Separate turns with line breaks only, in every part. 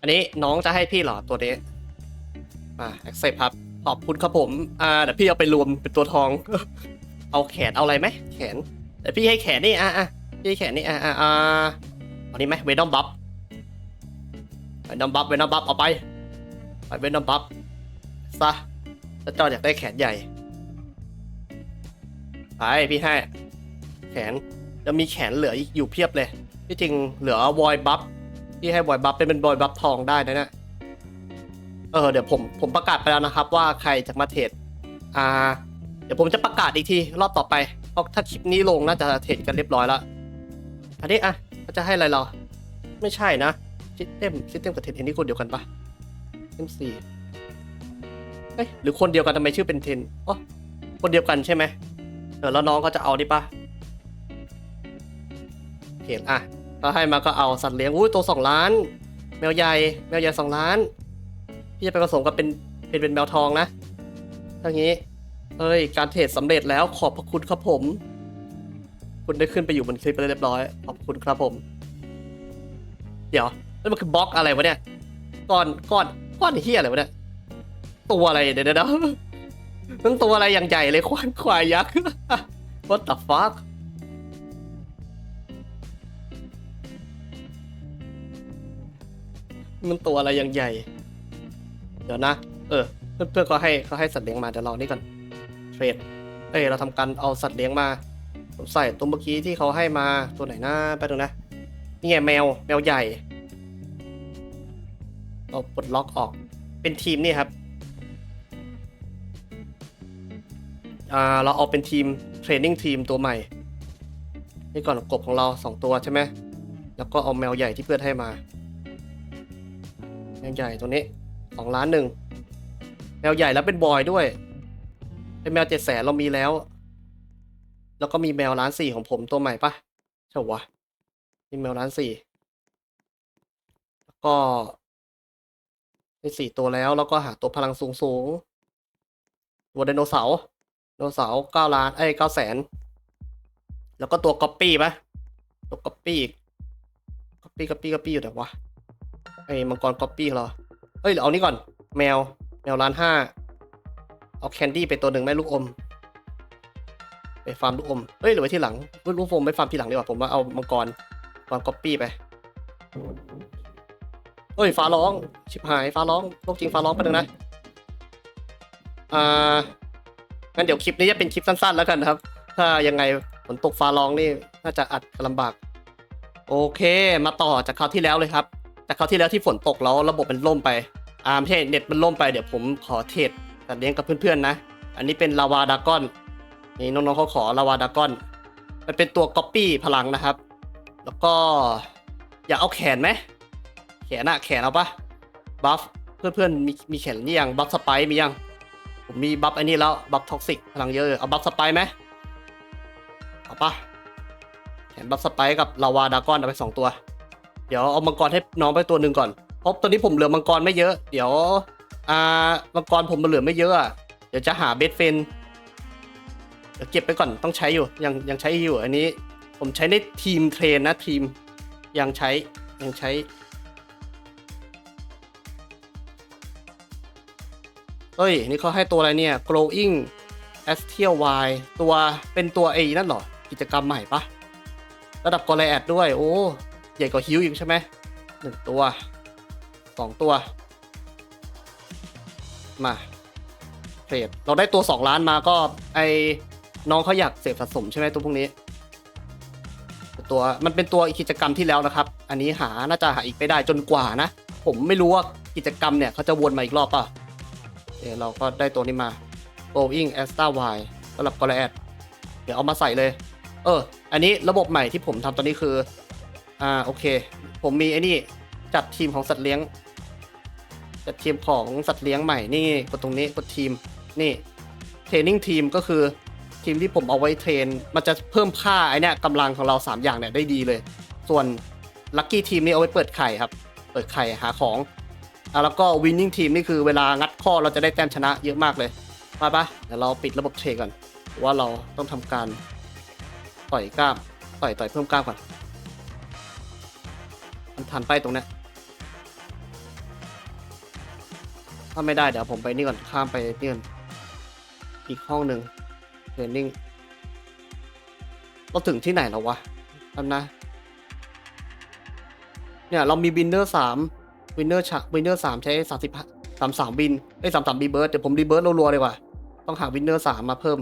อันนี้น้องจะให้พี่เหรอตัวนี้อ่า accept ครับ ขอบคุณครับผม อ่าเดี๋ยวพี่เอาไปรวมเป็นตัวทอง เอาแขนเอาอะไรไหมแขนเดี๋ยวพี่ให้แขนนี่อะอะพี่แขนนี่อะอะอ่าเอานี้ไหมเวนอมบัฟเวนอมบัฟเวนอมบัฟเอาไปไปเวนอมบัฟซะถ้าจออยากได้แขนใหญ่ไปพี่ให้แขนจะมีแขนเหลืออีกอยู่เพียบเลย ที่จริงเหลือวอยบัฟ ที่ให้วอยบัฟเป็นเป็นวอยบัฟทองได้นะเนี่ยเออเดี๋ยวผมผมประกาศไปแล้วนะครับ ว่าใครจะมาเทรดอ่า เดี๋ยวผมจะประกาศอีกทีรอบต่อไปเพราะถ้าคลิปนี้ลงน่าจะเทรดกันเรียบร้อยแล้วอันนี้อะเขาจะให้อะไรเรา ไม่ใช่นะซิสเต็มซิสเต็มกับเทรดเอ็นนี่คนเดียวกันปะเอ็มซีเอ้ยหรือคนเดียวกันทำไมชื่อเป็นเทนอ๋อคนเดียวกันใช่ไหมเออแล้วน้องก็จะเอานี่ปะเห็นอะ ก็ให้มาก็เอาสัตว์เลี้ยงอุ้ยตัวสองล้าน แมวใหญ่แมวใหญ่สองล้านพี่จะไปผสมกับเป็นเป็นเป็นแมวทองนะทั้งนี้เอ้ยการเทรดสำเร็จแล้วขอบพระคุณครับผม คุณได้ขึ้นไปอยู่บนคลิปไปเรียบร้อยขอบคุณครับผม เดี๋ยวแล้วมันคือบล็อกอะไรวะเนี่ยก้อนก้อนก้อนเฮียอะไรวะเนี่ยตัวอะไรเดี๋ยวเดี๋ยวเนั่นตัวอะไรอย่างใหญ่เลยควายควายยักษ์ What the fuck มันตัวอะไรอย่างใหญ่ เดี๋ยวนะ เออ เพื่อนๆก็ให้เขาให้สัตว์เลี้ยงมาเดี๋ยวเรานี่ก่อนเทรดเอ้ยเราทำการเอาสัตว์เลี้ยงมาผมใส่ตัวเมื่อกี้ที่เขาให้มาตัวไหนน้าไปตรงนะนี่ไงแมวแมวใหญ่เราปลดล็อกออก เป็นทีมนี่ครับอ่าเราเอาเป็นทีมเทรนนิ่งทีมตัวใหม่นี่ก่อนกบของเราสองตัวใช่ไหมแล้วก็เอาแมวใหญ่ที่เพื่อนให้มา วใหญ่ตัวนี้สองล้านหนึ่งแมวใหญ่แล้วเป็นบอยด้วย เป็นแมวเจ็ดแสนเรามีแล้ว แล้วก็มีแมวล้านสี่ของผมตัวใหม่ปะใช่วะมีแมวล้านสี่แล้วก็มีสี่ตัวแล้วแล้วก็หาตัวพลังสูงสูงตัวไดโนเสาร์ไดโนเสาร์เก้าล้านไอ้เก้าแสนแล้วก็ตัวก๊อปปี้ปะตัวก๊อปปี้ก๊อปปี้ก๊อปปี้ก๊อปปี้อยู่ไหนวะ ไอ้มังกรก๊อปปี้เหรอเอ้ยเอานี่ก่อน แมว แมวล้านห้าเอาแคนดี้ไปตัวหนึ่งแม่ลูกอม ไปฟาร์มลูกอมเอ้ยหรือไว้ที่หลังลูกอมไปฟาร์มที่หลังดีกว่าผมว่าเอามังกรมังกรก๊อปปี้ไปเอ้ยฟ้าร้องชิบหายฟ้าร้องโลกจริงฟ้าร้องไปหนึ่งนะอ่างั้นเดี๋ยวคลิปนี้จะเป็นคลิปสั้น ๆ แล้วกันครับ ถ้ายังไงฝนตกฟ้าร้องนี่น่าจะอัดลำบาก โอเค มาต่อจากคราวที่แล้วเลยครับ จากคราวที่แล้วที่ฝนตกแล้วระบบมันล่มไปอ่าไม่ใช่เน็ตมันล่มไปเดี๋ยวผมขอเทรดจัดเลี้ยงกับเพื่อนๆนะ อันนี้เป็นลาวาดากอนนี่น้องๆเขาขอลาวาดากอนมันเป็นตัวก๊อปปี้พลังนะครับ แล้วก็อยากเอาแขนไหมแขนอะแขนเอาปะบัฟเพื่อนๆมีมีแขนนี่ยังบัฟสไปมียังผมมีบัฟอ้นี่แล้วบัฟท็อกซิกพลังเยอะเอาบัฟสไปไหมเอาปะแขนบัฟสไปกับลาวาดากอนเอาไปสองตัว เดี๋ยวเอามังกรให้น้องไปตัวหนึ่งก่อน เพราะตอนนี้ผมเหลือมังกรไม่เยอะ เดี๋ยว อ่า มังกรผมมันเหลือไม่เยอะอะเดี๋ยวจะหาเบสเฟนเดี๋ยวเก็บไปก่อนต้องใช้อยู่ ยังยังใช้อยู่ อันนี้ ผมใช้ในทีมเทรนนะทีม ยังใช้ยังใช้ เอ้ย นี่เขาให้ตัวอะไรเนี่ย growing a s t i a l y ตัวเป็นตัวเอนั่นหรอ กิจกรรมใหม่ปะระดับกอลแอดด้วย โอ้ ใหญ่กว่าฮิวอีกใช่ไหมหนึ่งตัวสองตัว มาเทรดเราได้ตัวสองล้านมาก็ไอน้องเขาอยากเสพสะสมใช่ไหมตัวพวกนี้ ตัวมันเป็นตัวกิจกรรมที่แล้วนะครับ อันนี้หาน่าจะหาอีกไม่ได้จนกว่านะ ผมไม่รู้ว่ากิจกรรมเนี่ยเขาจะวนมาอีกรอบป่ะเดี๋ยวเราก็ได้ตัวนี้มา Boeing a s t a Y สำหรับกอลแอดเดี๋ยวเอามาใส่เลย เออ อันนี้ระบบใหม่ที่ผมทำตอนนี้คือ อ่าโอเค ผมมีไอ้นี่จัดทีมของสัตว์เลี้ยง จัดทีมของสัตว์เลี้ยงใหม่นี่กดตรงนี้กดทีมนี่เทรนนิ่งทีมก็คือทีมที่ผมเอาไว้เทรน มันจะเพิ่มค่าไอเนี่ยกำลังของเรา 3 อย่างเนี่ยได้ดีเลย ส่วนลัคกี้ทีมนี่เอาไว้เปิดไข่ครับ เปิดไข่หาของอะแล้วก็วินนิ่งทีมนี่คือเวลางัดข้อเราจะได้แต้มชนะเยอะมากเลยไปปะเดี๋ยวเราปิดระบบเทรดก่อนว่าเราต้องทำการต่อยกล้ามต่อยต่อยเพิ่มกล้ามก่อน มันทันไปตรงเนี้ยถ้าไม่ได้เดี๋ยวผมไปนี่ก่อนข้ามไปนี่ก่อนอีกห้องหนึ่งเทรนนิ่งเราถึงที่ไหนแล้ววะอันนะ เนี่ยเรามีบินเนอร์สามวินเนอร์ชวินเนอร์สามใช้สามสิบสามสามบินไอ้สามสามบีเบิร์ดเดี๋ยวผมรีเบิร์ดรัวๆเลยว่ะต้องหาวินเนอร์สามมาเพิ่ม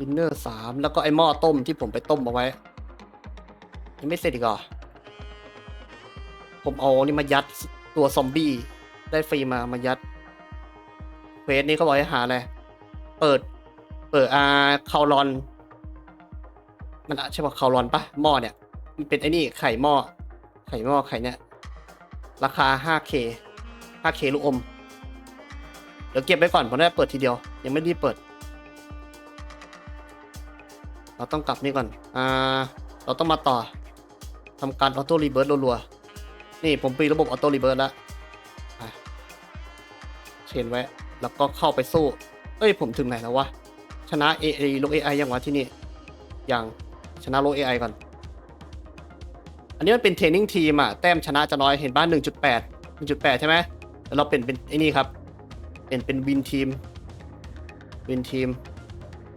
วินเนอร์สามแล้วก็ไอหม้อต้มที่ผมไปต้มเอาไว้ ยังไม่เสร็จอีกเหรอ ผมเอานี่มายัดตัวซอมบี้ได้ฟรีมามายัดเควสนี้ก็บอกให้หาอะไร เปิด เปิดอาคารอน มันอะใช่ป่ะคารอนปะหม้อเนี่ย มันเป็นไอ้นี่ไข่หม้อ ไข่หม้อไข่เนี่ย ราคา 5k 5k ลูกอม เดี๋ยวเก็บไว้ก่อนผมได้เปิดทีเดียว ยังไม่รีบเปิด เราต้องกลับนี่ก่อน อ่า เราต้องมาต่อทำการออโต้รีเบิร์ตรัวๆ นี่ผมปีระบบออโต้รีเบิร์ตแล้วเชนไว้ แล้วก็เข้าไปสู้ เอ้ยผมถึงไหนแล้ววะ ชนะ AI โลก AI ยังวะที่นี่ยังชนะโลก AI ก่อน อันนี้มันเป็นเทรนนิ่งทีมอะแต้มชนะจะน้อยเห็นบ้าน 1.8 1.8 ใช่ไหมแล้วเราเป็นเป็นไอ้นี่ครับ เป็นเป็นวินทีม วินทีม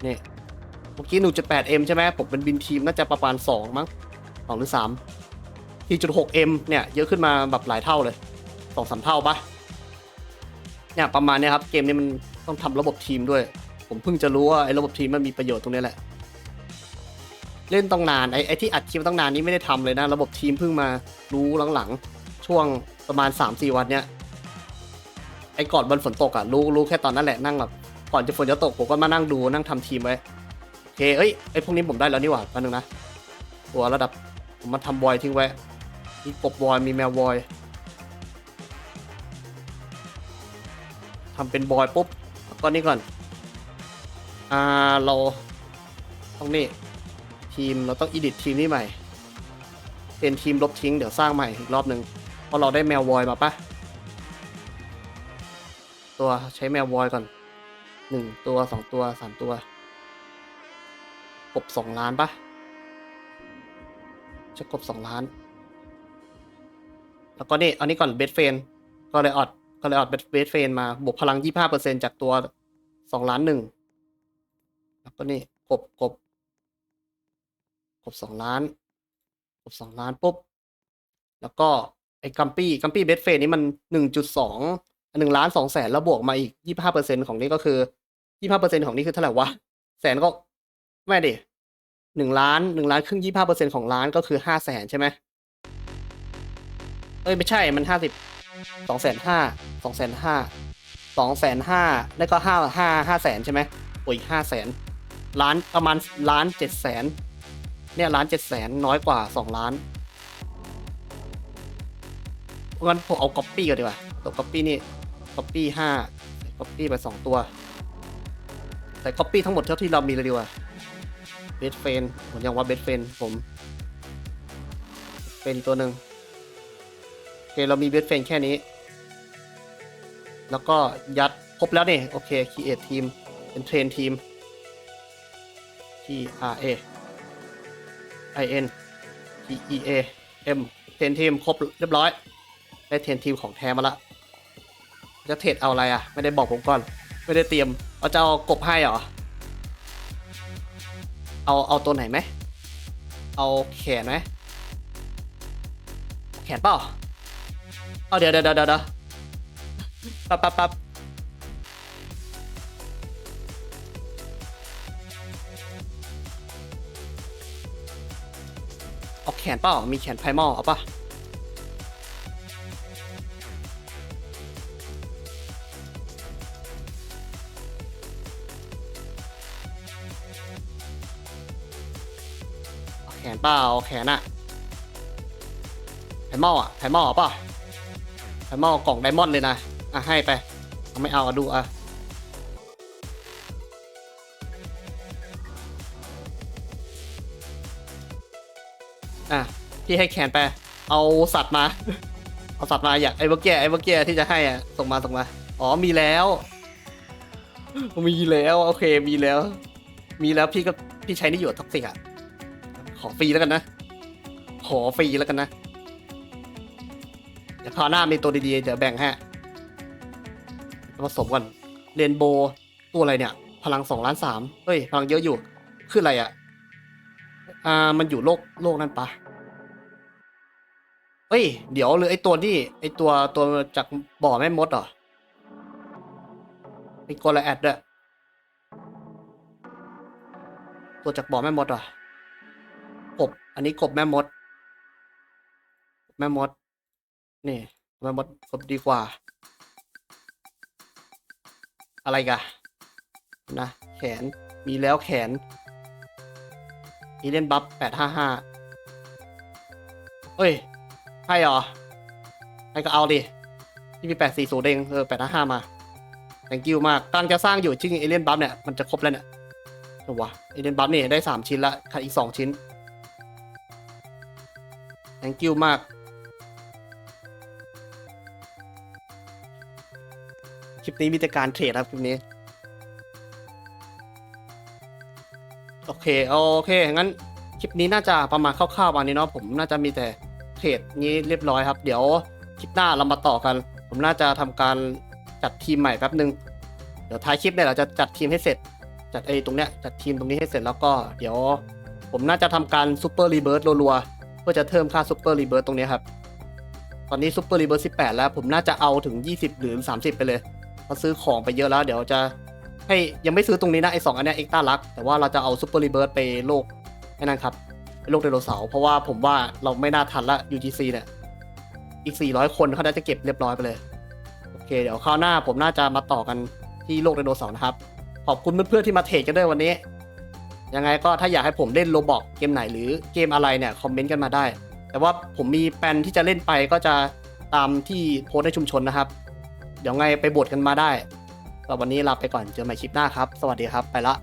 นี่ เมื่อกี้ 1.8M ใช่ไหมผมเป็นบินทีมน่าจะประมาณ 2 มั้ง2หรือ3 4.6M เนี่ยเยอะขึ้นมาแบบหลายเท่าเลยสองสามเท่าปะเนี่ยประมาณเนี้ยครับเกมนี้มันต้องทำระบบทีมด้วย ผมเพิ่งจะรู้ว่าไอ้ระบบทีมมันมีประโยชน์ตรงนี้แหละ เล่นต้องนานไอ้ไอ้ที่อัดคลิปต้องนานนี้ไม่ได้ทำเลยนะ ระบบทีมเพิ่งมารู้หลังๆ ช่วงประมาณ 3-4 วันเนี้ยไอ้ก่อนวันฝนตกอะรู้รู้แค่ตอนนั้นแหละนั่งแบบก่อนจะฝนจะตกผมก็มานั่งดูนั่งทำทีมไว้ เคเอ้ยไอพวกนี้ผมได้แล้วนี่หว่าแป๊บนึงนะ ตัวระดับผมมาทำบอยทิ้งไว้ มีกบบอยมีแมวบอยทำเป็นบอยปุ๊บแล้วก็นี่ก่อน อ่าเราต้องนี่ทีมเราต้องอีดิททีมนี้ใหม่ เป็นทีมลบทิ้งเดี๋ยวสร้างใหม่อีกรอบหนึ่งเพราะเราได้แมวบอยมาปะตัวใช้แมวบอยก่อนหนึ่งตัวสองตัวสามตัว กบสองล้านปะจะกบสองล้าน แล้วก็นี่อันนี้ก่อนเบสเฟนก็เลยออดก็เลยออดเบสเฟนมาบวกพลังยี่ห้าเปอร์เซ็นจากตัวสองล้านหนึ่งแล้วก็นี่กบกบกบสองล้านกบสองล้านปุ๊บ แล้วก็ไอ้กัมปี้กัมปี้เบสเฟนนี่มันหนึ่งจุดสองหนึ่งล้านสองแสนแล้วบวกมาอีกยี่ห้าเปอร์เซ็นของนี่ก็คือยี่ห้าเปอร์เซ็นของนี่คือเท่าไหร่วะแสนก็ ไม่ดิหนึ่งล้านหนึ่งล้านครึ่งยี่ห้าเปอร์เซ็นของล้านก็คือห้าแสนใช่ไหมเอ้ยไม่ใช่มันห้าสิบสองแสนห้าสองแสนห้าสองแสนห้าแล้วก็ห้าห้าห้าแสนใช่ไหมโอ้ยห้าแสนล้านประมาณล้านเจ็ดแสนเนี่ยล้านเจ็ดแสนน้อยกว่าสองล้านงั้นผมเอาก๊อปปี้ก่อนดีกว่าตัวก๊อปปี้นี่ก๊อปปี้ห้าก๊อปปี้ไปสองตัวใส่ก๊อปปี้ทั้งหมดเท่าที่เรามีเลยดีกว่า บสเฟนผมยังว่าเบสเฟนผม เป็นตัวหนึ่งโอเคเรามีเบสเฟนแค่นี้ แล้วก็ยัดครบแล้วนี่โอเค create ทีมเป็นเทรนทีม T R A I N T E A M เทรนทีมครบเรียบร้อย ได้เทรนทีมของแท้มาละจะเทรดเอาอะไรอะ ไม่ได้บอกผมก่อน ไม่ได้เตรียมเอาจะเอากบให้เหรอ เอาเอาตัวไหนไหม เอาแขนไหม แขนเปล่า เอาเดี๋ยวเดี๋ยวเดี๋ยวเดี๋ยวแป๊บปั๊บปั๊บเอาแขนเปล่า มีแขนไพมอลเอาปะ เอาแขนเปล่าเอาแขนอะไพมอลอะไพมอลเอาปะไพมอลกล่องไดมอนด์เลยนะอะให้ไปไม่เอาอะดูอะอะพี่ให้แขนไป เอาสัตว์มา เอาสัตว์มาอยากไอ้เมื่อกี้ไอ้เมื่อกี้ที่จะให้อะส่งมาส่งมา อ๋อมีแล้ว มีแล้ว โอเคมีแล้ว มีแล้วพี่ก็พี่ใช้นี่อยู่ท็อกซิกอะ ขอฟรีแล้วกันนะ ขอฟรีแล้วกันนะ เดี๋ยวคราวหน้ามีตัวดีๆ เดี๋ยวแบ่งให้ผสมก่อนเรนโบตัวอะไรเนี่ย พลังสองล้านสามเฮ้ย พลังเยอะอยู่ คืออะไรอะ อ่า มันอยู่โลกโลกนั่นปะเฮ้ย เดี๋ยวหรือไอตัวนี่ไอตัวตัวจากบ่อแม่มดเหรอไอกลแอดด้วยตัวจากบ่อแม่มดเหรอ กบ อันนี้กบแม่มด แม่มด นี่แม่มดกบดีกว่า อะไรกะนะแขนมีแล้วแขนอีเล่นบัฟแปดห้าห้าเฮ้ยให้เหรอให้ก็เอาดิที่มีแปดสี่ศูนย์เองเออแปดห้าห้ามา thank you มากตั้งจะสร้างอยู่จริงเอเลียนบัฟเนี่ย มันจะครบแล้วเนี่ยถูกวะเอเลียนบัฟนี่ได้สามชิ้นละขาดอีกสองชิ้น thank you มาก คลิปนี้มีแต่การเทรดครับ คลิปนี้ โอเค โอเค งั้น คลิปนี้น่าจะประมาณคร่าวๆวันนี้เนาะ ผมน่าจะมีแต่เทรดนี้เรียบร้อยครับ เดี๋ยวคลิปหน้าเรามาต่อกัน ผมน่าจะทำการจัดทีมใหม่แป๊บนึง เดี๋ยวท้ายคลิปเนี่ยเราจะจัดทีมให้เสร็จ จัดไอ้ตรงเนี้ย จัดทีมตรงนี้ให้เสร็จแล้วก็ เดี๋ยว ผมน่าจะทำการซูเปอร์รีเบิร์ตรัวๆ เพื่อจะเพิ่มค่าซูเปอร์รีเบิร์ตตรงนี้ครับ ตอนนี้ซูเปอร์รีเบิร์ต18แล้ว ผมน่าจะเอาถึง20หรือ30ไปเลยเพราะซื้อของไปเยอะแล้ว เดี๋ยวจะให้ยังไม่ซื้อตรงนี้นะไอสองอันเนี้ยเอ็กต้ารัก แต่ว่าเราจะเอาซูเปอร์รีเบิร์ตไปโลกไอ้นั่นครับไปโลกไดโนเสาร์เพราะว่าผมว่าเราไม่น่าทันละ UGC เนี่ยอีก 400 คนเขาน่าจะเก็บเรียบร้อยไปเลย โอเค เดี๋ยวคราวหน้าผมน่าจะมาต่อกันที่โลกไดโนเสาร์นะครับ ขอบคุณเพื่อนๆที่มาเทรดกันด้วยวันนี้ ยังไงก็ถ้าอยากให้ผมเล่นโลบอกเกมไหนหรือเกมอะไรเนี่ยคอมเมนต์กันมาได้ แต่ว่าผมมีแปลนที่จะเล่นไปก็จะตามที่โพสในชุมชนนะครับ เดี๋ยวไงไปบทกันมาได้สำหรับวันนี้ลาไปก่อนเจอใหม่คลิปหน้าครับ สวัสดีครับไปละ